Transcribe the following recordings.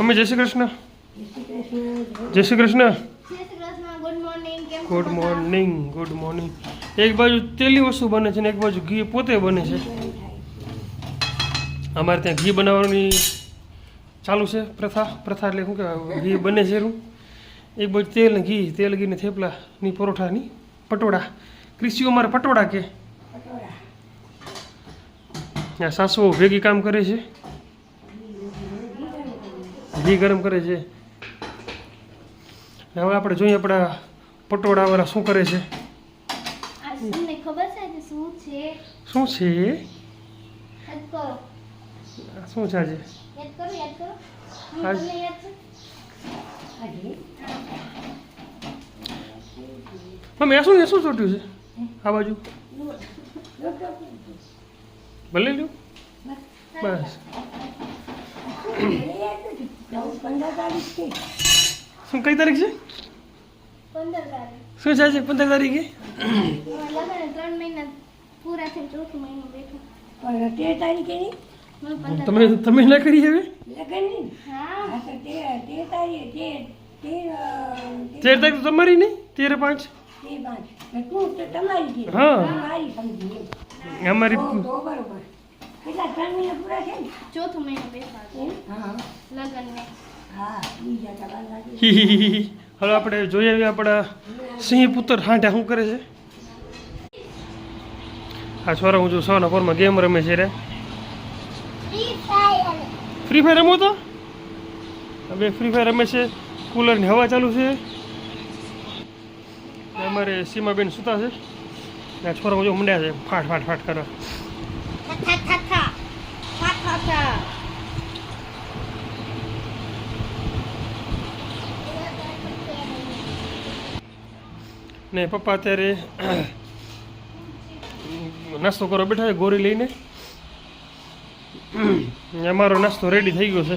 Mummy જય શ્રી કૃષ્ણ. જય Shri Krishna. Good morning good morning એક બાજુ તેલી વસ્તુ બને છે ને એક બાજુ ઘી પોતે બને છે. અમારે ત્યાં ઘી બનાવવાની ચાલુ છે પ્રથા. પ્રથા એટલે શું કહેવાય? ઘી બને છે એનું. એક બાજુ તેલ ને ઘી તેલ ઘી ને થેપલાની પરોઠાની પટોળા. ક્રિસ્યુ અમારે પટોળા કે? સાસુઓ ભેગી કામ કરે છે. ઘી ગરમ કરે છે. હવે આપણે જોઈએ આપણા પટોળાવાળા શું કરે છે. શું છે? શું છે? યાદ કરો. આ શું છે આજે? મમ્મી શું એ શું ચોટ્યું છે? આ બાજુ? ભલે લ્યો. બસ. શું કઈ તારીખ છે? શું છે પંદર તારીખે? તમે તમે ના કરી હવે? તેર તારીખ તમારી નહીં તેર પાંચ? હા. અમારી ચોથો મહિનો બેઠો લગ્ન ને હી હી હી હી. હવે આપણે જોઈએ આપણા સિંહ પુત્ર હાંઠા શું કરે છે? આ છોરા હું જો સવારના પોરમાં ગેમ રમે છે રે. ફ્રી ફાયર રમો તો? હવે ફ્રી ફાયર રમે છે. કુલરની હવા ચાલુ છે. અમારે સીમાબેન સુતા છે. ને આ છોરા જો મંડ્યા છે. ફાટ ફાટ ફાટ કરવા. ને પપ્પા અત્યારે નાસ્તો કરવા બેઠા છે, ગોરી લઈને. અમારો નાસ્તો રેડી થઈ ગયો છે.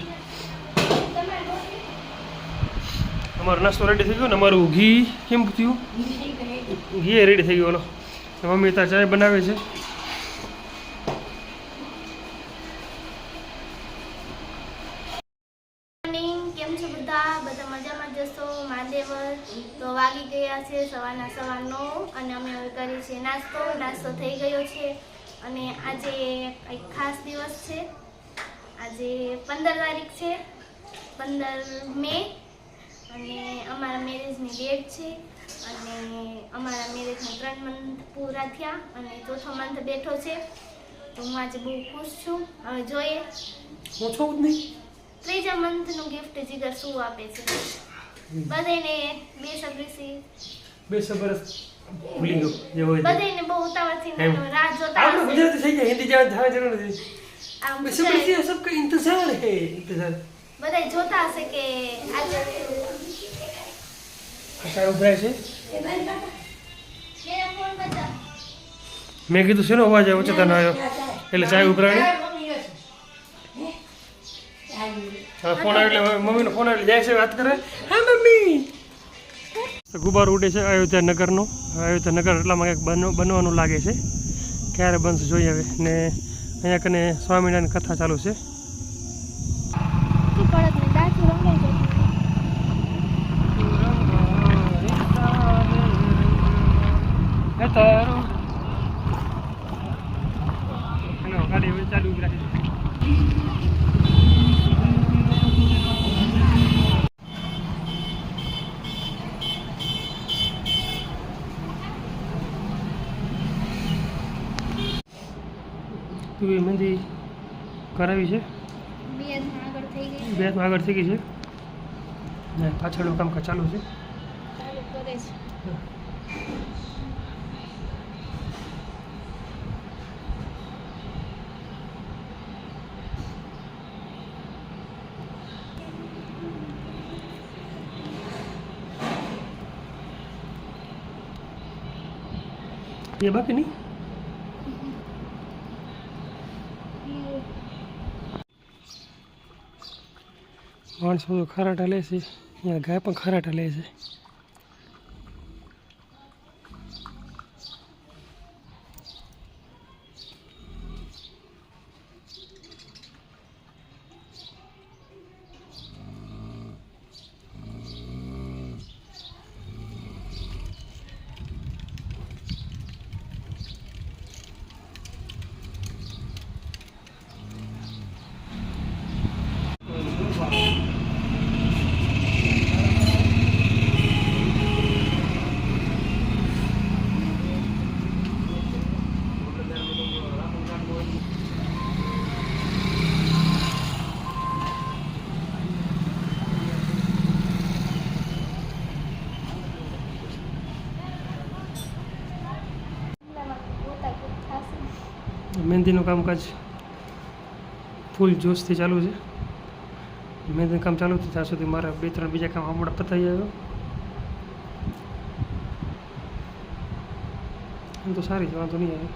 અમારો નાસ્તો રેડી થઈ ગયો ને અમારું ઘી કેમ થયું? ઘી રેડી થઈ ગયો ઓલો મમ્મી ત્યાં ચાય બનાવે છે. સવારનો સવારના સવા અને અમે હવે કરીએ છીએ નાસ્તો. નાસ્તો થઈ ગયો છે અને આજે કંઈક ખાસ દિવસ છે. આજે પંદર તારીખ છે. પંદર મે અને અમારા મેરેજની ડેટ છે. અને અમારા મેરેજના ત્રણ મંથ પૂરા થયા અને ચોથો મંથ બેઠો છે. તો હું આજે બહુ ખુશ છું. હવે જોઈએ. હું જ નહીં. ત્રીજા મંથનું ગિફ્ટ જીગર શું આપે છે? બધાને બે સબ્રીસી બે સબરસ ભૂલી ગયો જે હોય તે. બધાને બહુ ઉતાવળથી એમ. રાહ જોતા આપણે હશે ગુજરાતી થઈ ગયા હિન્દી જવાની થવાની જરૂર નથી આમ બે બધા સબરસ છે, સબકા इंतजार है इंतजार બધા જોતા હશે કે આજે કસાય ઉભરાય છે મેરા ફોન બતા મેં કીધું શેનો અવાજ આવ્યો છે તને આવ્યો એટલે ચાય ઉભરાણી હા ફોન આવ્યો એટલે હવે મમ્મીનો ફોન આવ્યો એટલે જાય છે વાત કરે હા મમ્મી ગુબારો ઉડે છે, અયોધ્યા નગરનો. અયોધ્યા નગર એટલામાં કંઈક બનો, બનવાનું લાગે છે. ક્યારે બનશે, જોઈએ હવે. ને અહીંયા કને સ્વામિનારાયણ કથા ચાલુ છે તું પડત ને દાંતું રંગાઈ જાય હેલો ગાડી ચાલુ રાખી તું મહેંદી કરાવી છે? બે આગળ થઈ ગઈ હાથમાં આગળ થઈ ગઈ છે? ને પાછળનું કામકાજ ચાલુ છે? ચાલુ કરે છે એ બાકી નહીં માણસો ખરાટા લે છે. અહીંયા ગાય પણ ખરાટા લે છે. મહેંદીનું કામકાજ ફૂલ જોશથી ચાલુ છે. મહેંદીનું કામ ચાલુ થયું ત્યાં સુધી મારા બે ત્રણ બીજા કામ હમણાં પતાવી આવ્યો. એમ તો સારી છે, વાંધો નહીં આવે.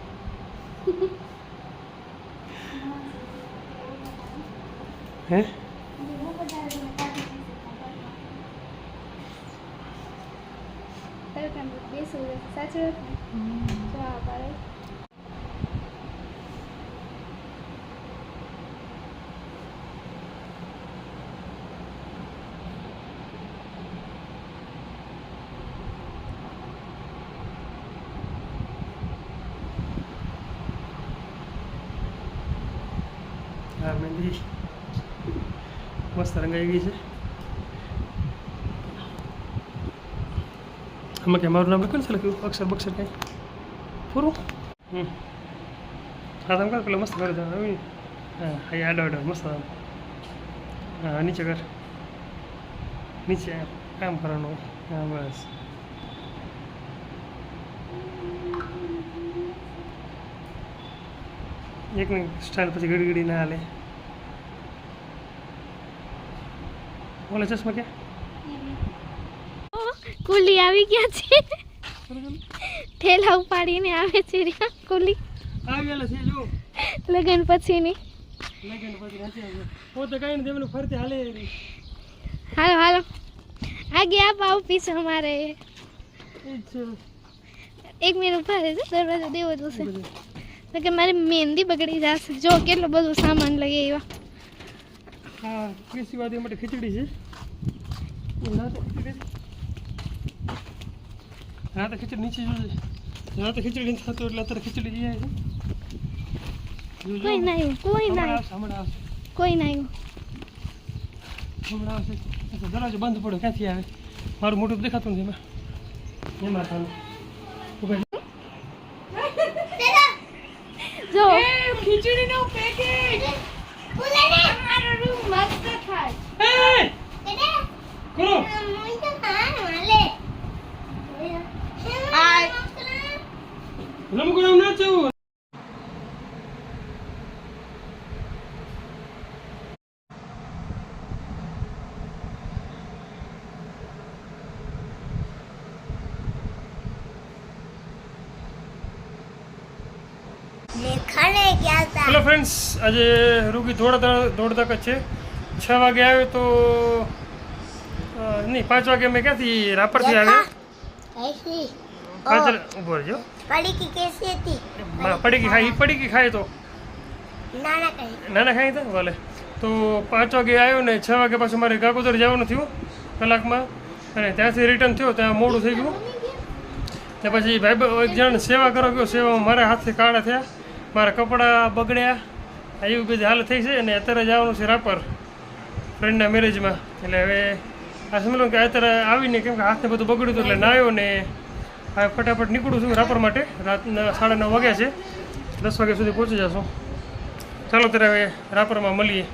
હે? સાચું? મહેંદી મસ્ત રંગાઈ ગઈ છે. આમાં કે મારું નામ લખ્યું છે લખ્યું અક્ષર બક્ષર કંઈ પૂરું? હમ. હા, તમે કરો પેલો મસ્ત કરો તમે આવી હા હા આડો આડો મસ્ત આમ. હા, નીચે કર નીચે આમ કરવાનું. હા, બસ. એક મિનિટ, સ્ટાઇલ પછી ઘડી ગડી ના હાલે. ઓલા ચશ્મા ક્યાં? કુલી આવી ગયા છે. ઠેલા ઉપાડીને આવે છે રહ્યા કુલી. આવી ગયેલા છે જો. લગન પછીની લગન પછી પોતે કઈ ને એમને ફરતી હાલે. હાલો હાલો. આગે આપ આવો પીછે અમારે. એક મિનિટ ઊભા રહેજો દરવાજો દેવો જોશે. કે મારી મહેંદી બગડી જશે. જો કેટલો બધો સામાન લઈ આવ્યા. હા કૃષિ વાદી માટે ખીચડી છે? રાતે ખીચડી હા તો ખીચડી નીચે જોજે. રાતે ખીચડી નથી થતું એટલે અત્યારે ખીચડી જઈ છે. જોજો. કોઈ ના આવ્યું કોઈ ના આવશે હમણાં આવશે. કોઈ ના આવ્યું હમણાં આવશે. દરવાજો બંધ પડ્યો ક્યાંથી આવે? મારું મોટું દેખાતું નથી એમાં. એમાં જો. ખીચડીનો પેકેટ ખાને ગયા હતા હેલો ફ્રેન્ડ્સ આજે રૂગી દોડતા દોડતા જ છે. છ વાગે આવ્યો તો નહીં પાંચ વાગે મેં ક્યાંથી રાપરથી આવ્યા? ઊભો રહેજો. પડીકી કેસી હતી. પડીકી ખાઈ પડીકી ખાય તો? નાના ખાઈ. હતા? ભલે. તો પાંચ વાગે આવ્યો ને છ વાગે પાછું મારે કાકોદર જવાનું થયું કલાકમાં. અને ત્યાંથી રિટર્ન થયો ત્યાં મોડું થઈ ગયું. ત્યાં પછી ભાઈ એક જણ સેવા કરો ગયો સેવામાં મારા હાથથી કાળા થયા. મારા કપડાં બગડ્યા. આવી બધી હાલ થઈ છે અને અત્યારે જવાનું છે રાપર. ફ્રેન્ડના મેરેજમાં એટલે હવે આ સમજો કે અત્યારે આવીને કેમ કે હાથને બધું બગડ્યું હતું એટલે નાયો ને હવે ફટાફટ નીકળું છું રાપર માટે. રાતના સાડા નવ વાગ્યા છે. દસ વાગ્યા સુધી પહોંચી જશું. ચાલો ત્યારે હવે રાપરમાં મળીએ.